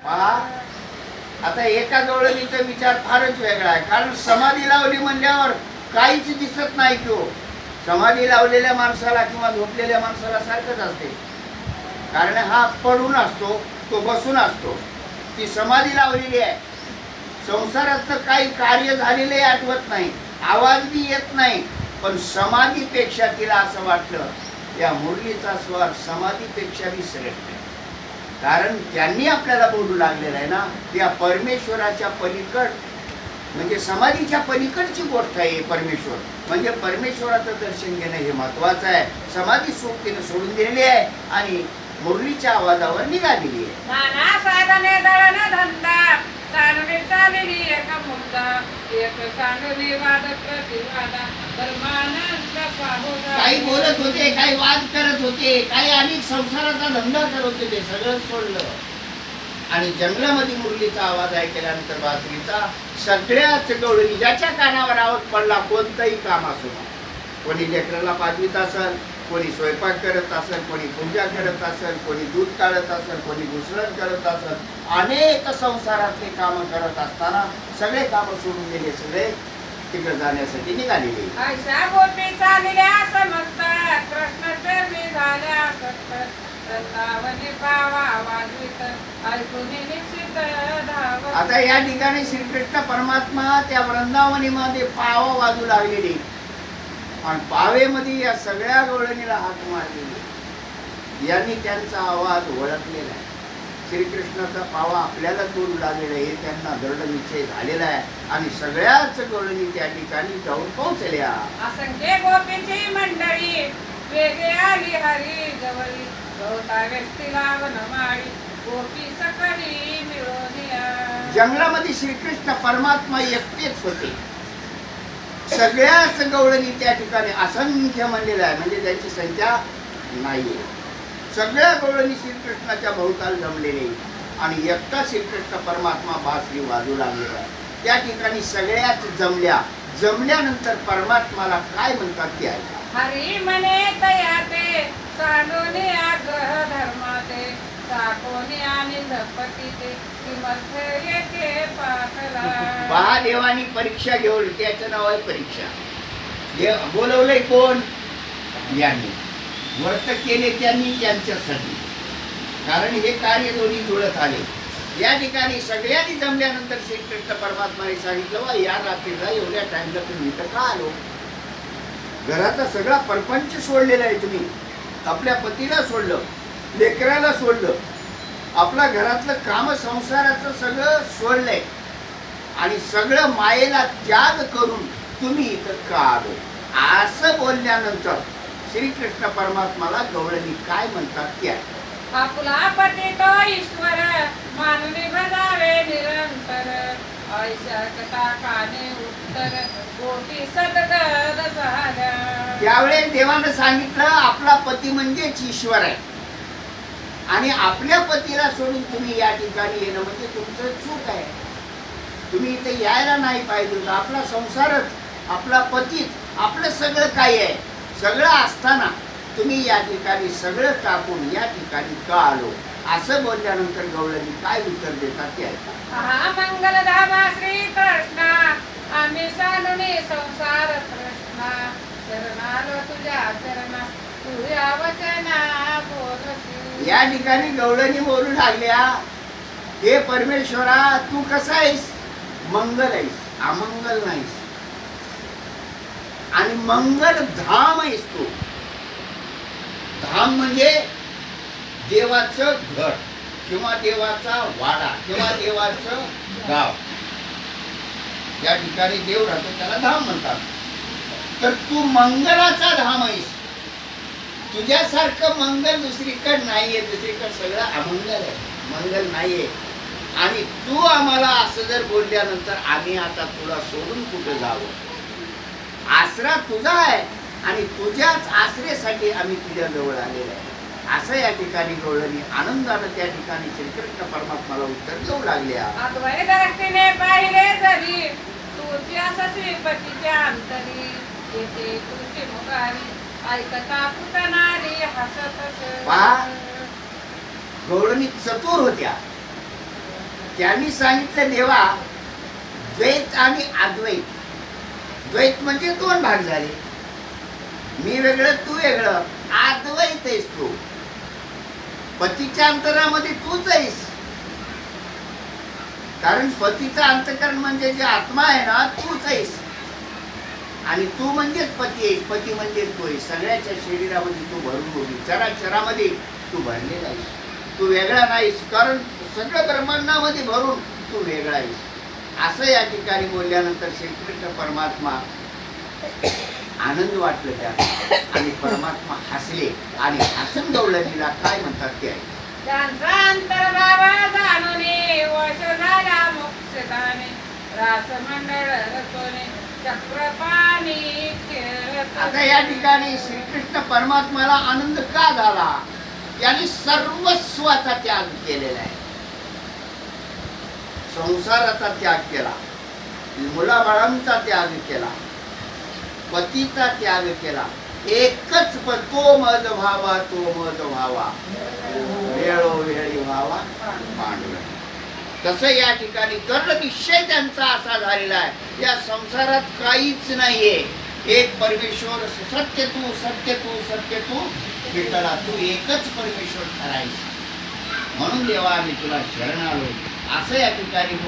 पहा आता एका गवळणीचा विचार फारच वेगळा आहे. कारण समाधी लावली म्हणल्यावर काहीच दिसत नाही तो. समाधी लावलेल्या माणसाला किंवा झोपलेल्या माणसाला सारखंच असते. कारण हा पडून असतो तो बसून असतो. ती समाधी लावलेली आहे. संसारात तर काही कार्य झालेले आठवत नाही आवाज बी येत नाही पण समाधीपेक्षा तिला असं वाटलं या मुरलीचा स्वर समाधीपेक्षा बी श्रेष्ठ आहे. कारण त्यांनी आपल्याला बोलू लागलेलं आहे ना त्या परमेश्वराच्या पलीकड म्हणजे समाधीच्या पलीकडची गोष्ट आहे परमेश्वर. म्हणजे परमेश्वराचं दर्शन घेणं हे महत्वाचं आहे. समाधी सोबतीनं सोडून दिलेली आहे आणि मुरलीच्या आवाजावर निघालेली आहे. नाना साधने दळण एक मुद्दा एक सांगवी वाद प्रतिवादा धर्मानंद पाहुणा काही बोलत होते काही वाद करत होते काही अनेक संसाराचा धंदा करत होते सगळं सोडलं. आणि जंगलामध्ये मुरलीचा आवाज ऐकल्यानंतर बासरीचा सगळ्याच गवळणी ज्याच्या कानावर आवाज पडला कोणतंही काम असो. कोणी लेकराला पाजवीत असेल कोणी स्वयंपाक करत असेल कोणी पूजा करत असेल कोणी दूध काढत असेल कोणी घुसळण करत असेल अनेक संसारातले कामं करत असताना सगळे कामं सोडून गेले सगळे तिकडे जाण्यासाठी निघालेले. अशा गोपी चालल्या समस्त कृष्ण प्रेमी झाल्या सक्त वृंदावनी पावा वाजवित. ऐकून निश्चित धाव आता या ठिकाणी श्रीकृष्ण परमात्मा त्या वृंदावनीमध्ये पावा वाजू लागलेली. आणि पावेमध्ये या सगळ्या गवळणीला हाक मारलेली यांनी त्यांचा आवाज ओळखलेला आहे. श्रीकृष्णाचा पावा आपल्याला तोडू लागलेला आहे. हे त्यांना दृढ निश्चय झालेला आहे. आणि सगळ्याच गवळणी त्या ठिकाणी जाऊन पोहोचल्या. असंख्य गोपीची मंडळी वेगे आली हरी जवळी गवता व्यक्तीला वनमाळी गोपी सकळी. जंगलामध्ये श्रीकृष्ण परमात्मा एकटेच होते. सगळ्याच गवळणी त्या ठिकाणी असंख्य म्हणलेलं आहे. म्हणजे त्यांची संख्या नाहीये. सगळ्या गवळणी श्रीकृष्णाच्या भोवताल जमलेले. आणि एकटा श्रीकृष्ण परमात्मा बासरी वाजू लागलेला आहे. त्या ठिकाणी सगळ्याच जमल्या. जमल्यानंतर परमात्माला काय म्हणतात ते ऐका. हरी म्हणे तयाते सांडून आग्रह धर्माते टाकोनी आणि धपती ते किमर्थ येते पाकला महादेवानी परीक्षा घेऊन त्याचं नाव आहे परीक्षा. देव बोलवलंय कोण? यांनी. व्रत केले त्यांनी त्यांच्यासाठी. कारण हे कार्य दोन्ही जुळत आले. या ठिकाणी सगळ्यांनी जमल्यानंतर श्रीकृष्ण परमात्माने सांगितलं वा या रात्रीला एवढ्या टाइमला तुम्ही इथं का आलो? घराचा सगळा परपंच सोडलेला आहे तुम्ही. आपल्या पतीला सोडलं लेकराला सोडलं आपल्या घरातलं काम संसाराचं सगळं सोडलंय. आणि सगळं मायेला त्याग करून तुम्ही इथं का आलो? असं बोलल्यानंतर श्रीकृष्ण परमात्माला गवळणी काय म्हणतात ते आहे. आपला पती तो ईश्वर मानवी भजावे निरंतर. काने उत्तर. झाल्या त्यावेळेस देवानं सांगितलं आपला पती म्हणजेच ईश्वर आहे. आणि आपल्या पतीला सोडून तुम्ही या ठिकाणी येणं म्हणजे तुमचं चूक आहे. तुम्ही इथे यायला नाही पाहिजे होतं. आपला संसारच आपला पतीच आपलं सगळं काय आहे. सगळं असताना तुम्ही या ठिकाणी सगळं टाकून या ठिकाणी का आलो? असं बोलल्यानंतर गवळणी काय उत्तर देतात ते ऐका. हा धामा श्री कृष्णा आम्ही सांडून संसार कृष्णा शरणालो तुझ्या चरणा. तुझ्या या ठिकाणी गवळणी बोलू लागल्या. हे परमेश्वरा तू कसा आहेस? मंगल आहेस अमंगल नाहीस. आणि मंगल धाम आहेस तू. धाम म्हणजे देवाचं घर किंवा देवाचा वाडा किंवा देवाचं गाव. या ठिकाणी देव राहतो त्याला धाम म्हणतात. तर तू मंगलाचा धाम आहेस. तुझ्यासारखं मंगल दुसरीकडे नाहीये दुसरीकडे सगळं अमंगल आहे. मंगल नाहीये. आणि तू आम्हाला असं जर बोलल्यानंतर आम्ही आता तुला सोडून कुठं जावं? आसरा तुझा आहे आणि तुझ्याच आसरेसाठी आम्ही तुझ्या जवळ आलेलो आहे. असं या ठिकाणी गवळणी आनंदानं त्या ठिकाणी श्रीकृष्ण परमात्माला उत्तर देऊ लागल्या. पाहिले जरी तुझी असं श्रीपतीच्या अंतरी येते तुझी मुखारी गौरणी चतुर होत्या. त्यांनी सांगितलं देवा द्वैत आणि अद्वैत. द्वैत म्हणजे दोन भाग झाले. मी वेगळं तू वेगळं. अद्वैत आहेस तू. पतीच्या अंतरामध्ये तूच आहेस. कारण पतीचा अंतकरण म्हणजे जे आत्मा आहे ना तूच आहेस. आणि तू म्हणजेच पती आहेस पती म्हणजेच तू आहेस. सगळ्याच्या शरीरामध्ये तू भरून होती चराचरामध्ये तू भरलेला आहेस. तू वेगळा नाहीस कारण सगळं ब्रह्मांडामध्ये भरून तू वेगळा आहेस. असं या ठिकाणी बोलल्यानंतर श्रीकृष्ण परमात्मा आनंद वाटलं त्या आणि परमात्मा हसले आणि हसून गवळणीला काय म्हणतात ते आहे वश झाला रचोने. आता या ठिकाणी श्रीकृष्ण परमात्म्याला आनंद का झाला? यांनी सर्वस्वाचा त्याग केलेला आहे. संसाराचा त्याग केला. मुलाबाळांचा त्याग केला. पतीचा त्याग केला. एकच पण तो मज व्हावा तो मज व्हावा. वेळोवेळी व्हावा. पांडुरंग. तसं या ठिकाणी कर्ण निश्चय त्यांचा असा झालेला आहे. या संसारात काहीच नाहीये. एक परमेश्वर सत्य तू सत्य तू सत्य तू विठ्ठला तू एकच परमेश्वर ठरायस म्हणून देवा आम्ही तुला शरण आलो. असं या ठिकाणी